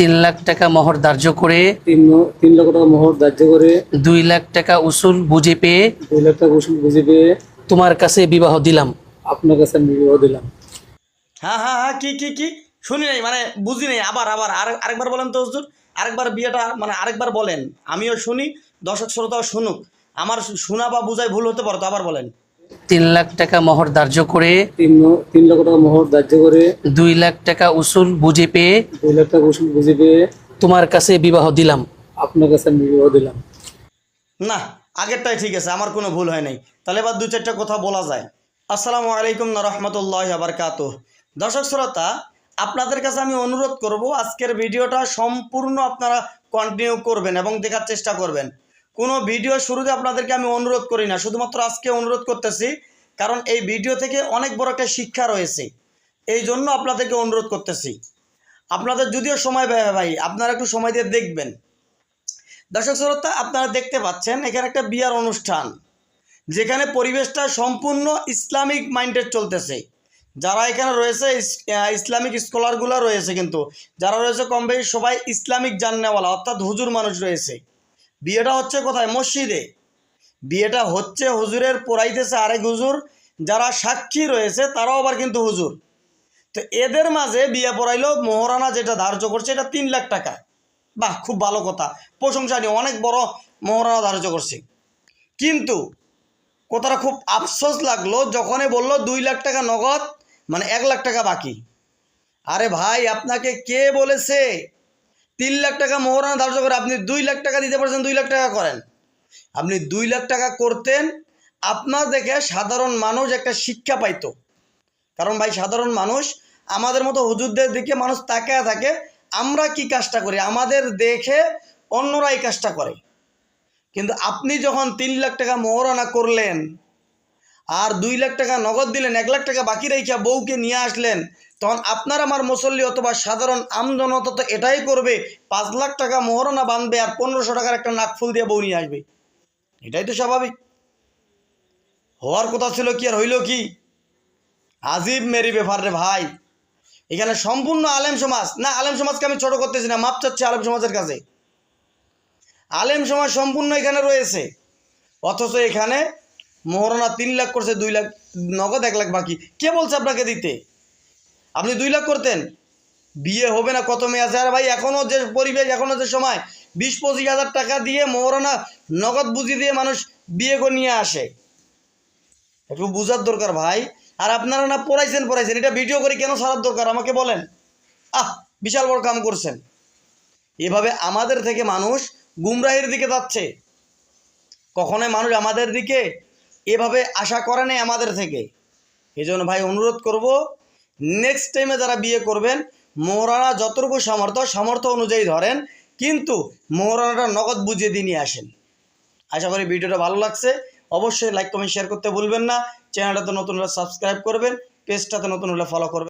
তিন লাখ টাকা মোহর ধার্য করে তিন তিন লক্ষ টাকা মোহর ধার্য করে দুই লাখ টাকা উসুল বুঝে পেয়ে দুই লাখ টাকা উসুল বুঝে পেয়ে তোমার কাছে বিবাহ দিলাম। আপনার কাছে আমি বিবাহ দিলাম। হ্যাঁ হ্যাঁ হ্যাঁ কি কি কি? শুনি নাই মানে বুঝি নাই আবার আবার আর আরেকবার বলেন তো হুজুর আরেকবার বিয়েটা মানে আরেকবার বলেন। আমিও শুনি দর্শক শ্রোতাও শুনুক। আমার শোনা বা বুঝাই ভুল হতে পারতো আবার বলেন। তিন লাখ টাকা মোহর ধার্য করে তিন লক্ষ টাকা মোহর ধার্য করে দুই লাখ টাকা উসুল বুঝে পেয়ে দুই লাখ টাকা ওষুধ বুঝে পেয়ে তোমার কাছে বিবাহ দিলাম। আপনার কাছে আমি বিবাহ দিলাম। না আগেরটাই ঠিক আছে আমার কোনো ভুল হয় নাই। তাহলে এবার দু চারটা কথা বলা যায়। আসসালামু আলাইকুম রহমতুল্লাহ আবরকাত দর্শক শ্রোতা আপনাদের কাছে আমি অনুরোধ করব আজকের ভিডিওটা সম্পূর্ণ আপনারা কন্টিনিউ করবেন এবং দেখার চেষ্টা করবেন। কোনো ভিডিও শুরুতে আপনাদেরকে আমি অনুরোধ করি না, শুধুমাত্র আজকে অনুরোধ করতেছি, কারণ এই ভিডিও থেকে অনেক বড় একটা শিক্ষা রয়েছে। এই জন্য আপনাদেরকে অনুরোধ করতেছি। আপনাদের যদিও সময় ব্যয় ভাই, আপনারা একটু সময় দিয়ে দেখবেন। দর্শক শ্রোতা, আপনারা দেখতে পাচ্ছেন, এখানে একটা বিয়ার অনুষ্ঠান, যেখানে পরিবেশটা সম্পূর্ণ ইসলামিক মাইন্ডেড চলতেছে। যারা এখানে রয়েছে ইসলামিক স্কলারগুলো রয়েছে কিন্তু, যারা রয়েছে কম সবাই ইসলামিক জাননেওয়ালা, অর্থাৎ হুজুর মানুষ রয়েছে। বিয়েটা হচ্ছে কোথায়? মসজিদে। বিয়েটা হচ্ছে হুজুরের পড়াইতেছে আরেক হুজুর, যারা সাক্ষী রয়েছে তারাও আবার কিন্তু হুজুর। তো এদের মাঝে বিয়ে পড়াইলো মোহরানা যেটা ধার্য করছে, এটা তিন লাখ টাকা। বাহ, খুব ভালো কথা। প্রশংসনীয় অনেক বড় মোহরানা ধার্য করছে। কিন্তু কথাটা খুব আফসোস লাগল যখনই বলল দুই লাখ টাকা নগদ মানে এক লাখ টাকা বাকি। আরে ভাই, আপনাকে কে বলেছে? তিন লাখ টাকা মোহরানা ধার্য করে আপনি দুই লাখ টাকা দিতে পারছেন, দুই লাখ টাকা করেন। আপনি দুই লাখ টাকা করতেন, আপনার দেখে সাধারণ মানুষ একটা শিক্ষা পাইতো। কারণ ভাই, সাধারণ মানুষ আমাদের মতো হুজুরদের দিকে মানুষ তাকায় থাকে, আমরা কি কাজটা করি? আমাদের দেখে অন্যরা এই কাজটা করে। কিন্তু আপনি যখন তিন লাখ টাকা মোহরানা করলেন আর দুই লাখ টাকা নগদ দিলেন, এক লাখ টাকা বাকি রেখা বউকে নিয়ে আসলেন। তখন আপনার আমার মুসল্লি অথবা সাধারণ আমজনতা তো এটাই করবে, পাঁচ লাখ টাকা মোহরানা বাঁধবে আর পনেরোশো টাকার একটা নাকফুল দিয়ে বউ নিয়ে আসবে। এটাই তো স্বাভাবিক। হওয়ার কথা ছিল কি আর হইল কি? আজিব মেরি ব্যাপার রে ভাই। এখানে সম্পূর্ণ আলেম সমাজ। না, আলেম সমাজকে আমি ছোট করতেছি না, মাপ চাচ্ছি আলেম সমাজের কাছে। আলেম সমাজ সম্পূর্ণ এখানে রয়েছে। অথচ এখানে মোহরানা তিন লাখ করছে, দুই লাখ, নগদ এক লাখ বাকি। কে বলছে আপনাকে দিতে? আপনি দুই লাখ করতেন। বিয়ে হবে না, কত মেয়ে আছে? আর ভাই এখনও যে পরিবেশ এখনও যে সময়, বিশ পঁচিশ হাজার টাকা দিয়ে মোহরানা নগদ বুঝি দিয়ে মানুষ বিয়ে করে নিয়ে আসে। একটু বোঝার দরকার ভাই। আর আপনারা না পড়াইছেন পড়াইছেন। এটা ভিডিও করে কেন সারার দরকার? আমাকে বলেন। আহ, বিশাল বড় কাম করছেন। এভাবে আমাদের থেকে মানুষ গুমরাহির দিকে যাচ্ছে। কখনোই মানুষ আমাদের দিকে এভাবে আশা করে নেই আমাদের থেকে। এই জন্য ভাই অনুরোধ করব নেক্সট টাইমে যারা বিয়ে করবেন মোহরানা যতটুকু সামর্থ্য সামর্থ্য অনুযায়ী ধরেন, কিন্তু মোহরানাটা নগদ বুঝিয়ে দিয়ে নিয়ে আসেন। আশা করি ভিডিওটা ভালো লাগছে। অবশ্যই লাইক কমেন্ট শেয়ার করতে ভুলবেন না। চ্যানেলটাতে নতুন হলে সাবস্ক্রাইব করবেন পেজটাতে নতুন হলে ফলো করবেন।